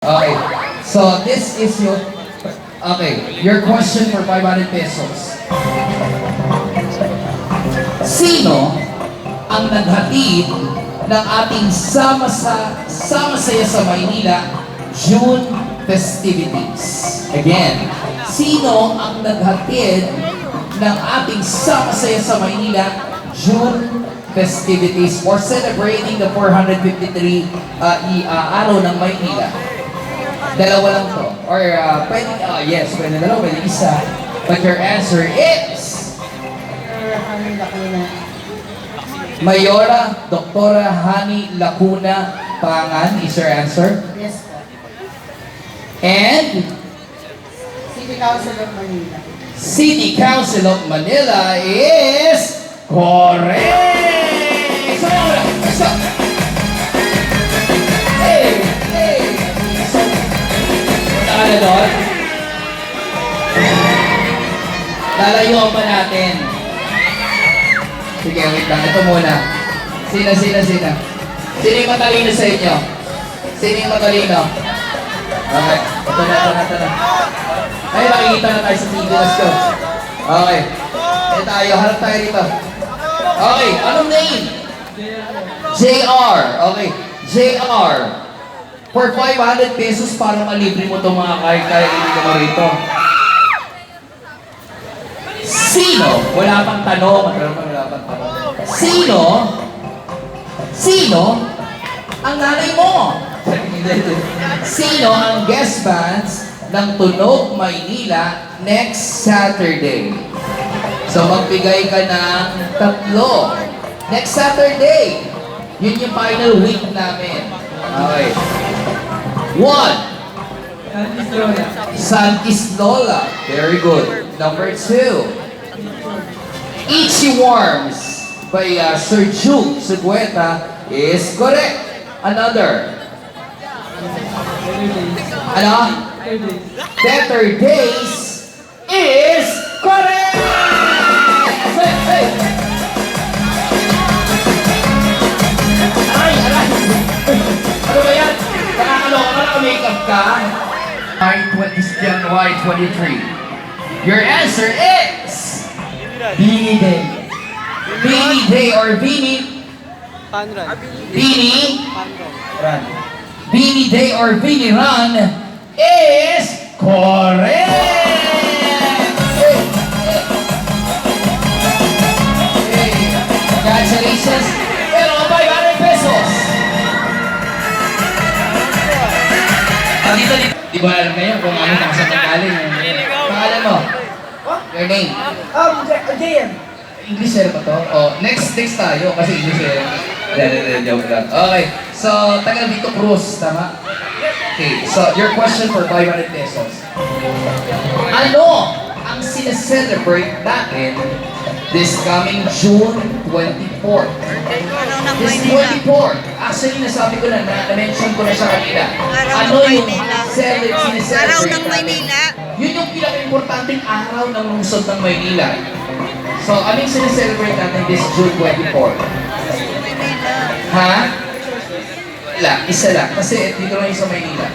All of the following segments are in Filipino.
Okay. So this is your Okay, your question for 500 pesos. Sino ang naghatid ng ating sama sa sama saya sa Maynila June festivities? Again, sino ang naghatid ng ating sama saya sa Maynila June festivities for celebrating the 453 uh, i- uh, araw ng Maynila? Dalawa lang to. Or uh, pwede, uh, yes, pwede dalawa, pwede isa. But your answer is Mayora Doktora Hani Lacuna Pangan is your answer. Yes po. And City Council of Manila. City Council of Manila is correct! So, so, na doon? Lalayuan pa natin. Sige, wait lang. Ito muna. Sina, sina, sina. Sino yung matalino sa inyo? Sino yung matalino? Okay. Ito na, ito na, ito na. Ay, makikita na tayo sa TV. Let's go. Okay. Eh tayo, harap tayo dito. Okay, anong name? JR. Okay. JR. For 500 pesos para malibre mo itong mga kahit kaya hindi ka marito. Sino? Wala pang tanong. Pero wala pang tanong. Sino? Sino? Ang nanay mo. Sino ang guest bands ng Tunog, Maynila next Saturday? So magbigay ka ng tatlo. Next Saturday. Yun yung final week namin. Okay. One. San Islola. Very good. Number two. Itchy Worms by uh, Sir Juke Segueta is correct. Another. Ano? Better Days is Nakakaloka ka 20, January 23. Your answer is... Beanie Day. Beanie Day or Beanie... Panran. Beanie... Run. Beanie Day or Beanie Run is correct! Dito, dito. Di ba alam ngayon kung ano nang sa galing? Pangalan mo? Your name? Um, JM. English share ba to? Oh, next next tayo kasi English hindi, hindi, joke lang. Okay, so taga Vito Cruz, tama? Okay, so your question for 500 pesos. Ano ang sineselebrate natin this coming June 24th? Araw ng This Maynila. 24th, actually nasabi ko na, na- na-mention ko na siya kanina. Ano ng yung Maynila. cele- sineselebrate Araw ng natin? Maynila. Yun yung pinaka-importanting araw ng lungsod ng Maynila. So, ano yung sineselebrate natin this June 24? Maynila. Ha? Wala, isa lang. Kasi dito lang yung sa Maynila.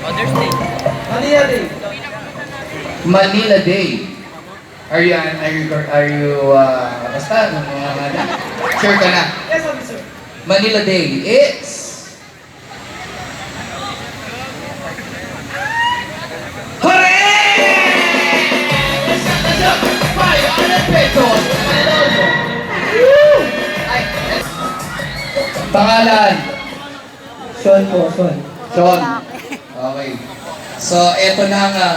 Mother's Day. Manila Day. Manila Day. Are you, are you, are you, uh, basta, ano, ano, sure ka na. Yes, officer. Manila Day, it's... Pangalan? Sean po, Sean. Sean. Okay. So, eto na nga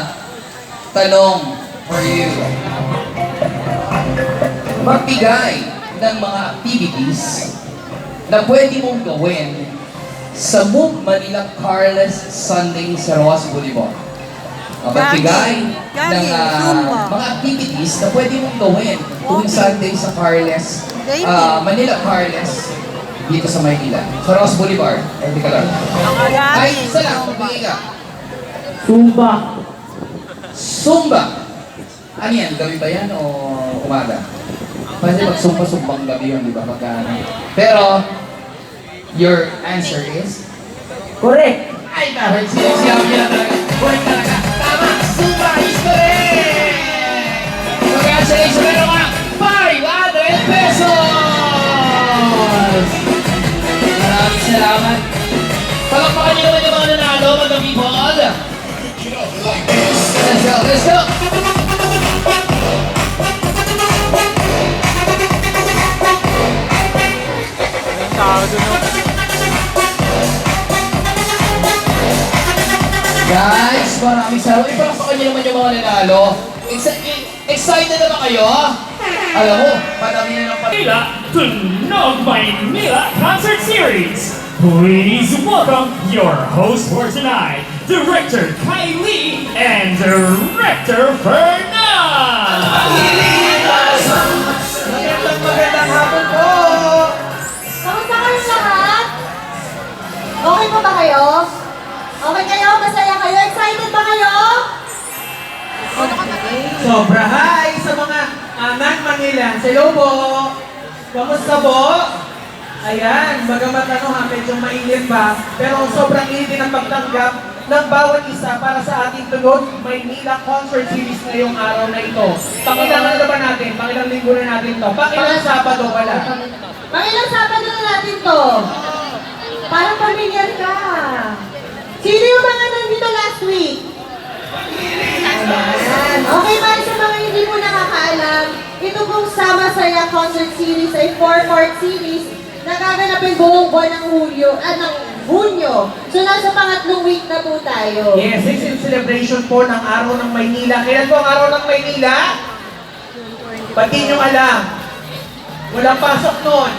tanong for you. Magbigay ng mga activities na pwede mong gawin sa Move Manila Carles Sunday sa Roas Boulevard. Uh, magbigay ng Zumba. mga activities na pwede mong gawin tuwing Sunday sa Carles, Dating. ah, Manila Carles, dito sa Maynila. Sa Ross Boulevard. Hindi ka lang. Ay, isa lang. Magbigay ka. Zumba. Zumba. Ano yan? Gabi ba yan o umaga? Kasi pag sumpa-sumbang gabi yun, di ba? Pagka, ano. Pero, your answer is Correct. Ay, dahil sinasabi niya talaga. Correct talaga. Tama! Super history! Congratulations! Meron ka 500 pesos! Maraming salamat. Palakpakan niyo naman yung mga nanalo, mga people. Let's go, let's go! Guys, maraming salamat. Ipalakpakan niyo naman yung mga nanalo. Exci- excited na ba kayo? Alam mo, padami na ng padami. Manila, the Nog Manila Concert Series. Please welcome your host for tonight, Director Kylie and Director Fernand. Kayo? Sobra hi sa mga anak Manila. Hello po. Kamusta po? Ayan, bagamat ano ha, medyo mainit pa, pero sobrang init ang pagtanggap ng bawat isa para sa ating Tunod Maynila Concert Series ngayong araw na ito. Pakilang ano na ba natin? Pakilang linggo na natin to? Pakilang Sabado pala? Mga ilang Sabado na natin to? Parang familiar ka. Sino yung mga nandito last week? Okay, para sa mga hindi mo nakakaalam, ito pong Sama Saya Concert Series ay four-part series na gaganapin buong buwan ng Hulyo, ah, ng Hunyo. So, nasa pangatlong week na po tayo. Yes, this is celebration po ng Araw ng Maynila. Kailan po ang Araw ng Maynila? Pati nyo alam. Walang pasok nun.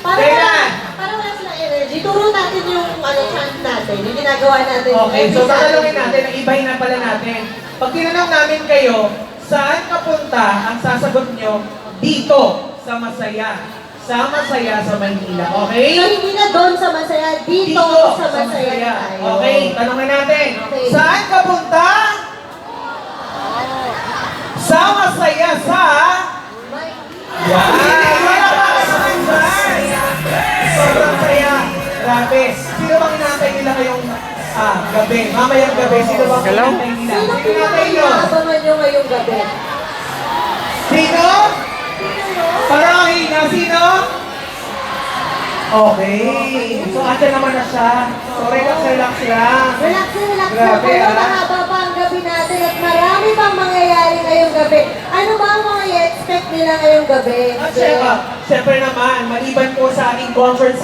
Para Kailan? para wala silang energy, turo natin yung ano, chant natin, yung ginagawa natin. Okay, so tatanungin Saturday. natin, ang ibahin na pala natin. Pag tinanong namin kayo, saan kapunta ang sasagot nyo? Dito, sa Masaya. Sa Masaya sa Maynila, okay? So, hindi na doon sa masaya, dito, sa masaya, tayo. Okay, tanongin natin. Okay. Saan ka punta? Sa Masaya sa... Dyan! Sobrang saya. Grabe. Sino bang inaantay nila ngayong ah, gabi? Mamayang gabi, sino bang Hello? Sino yung nyo? ngayong gabi? Sino? Parang ang hina. Sino? Okay. So, andyan naman na siya. So, relax, relax lang. Relax relax na Grabe, ah. mahaba pa ang gabi natin at marami pang mangyayari ngayong gabi. Ano ba ang mga i-expect nila ngayong gabi? At syempre, syempre naman, maliban po sa ating conference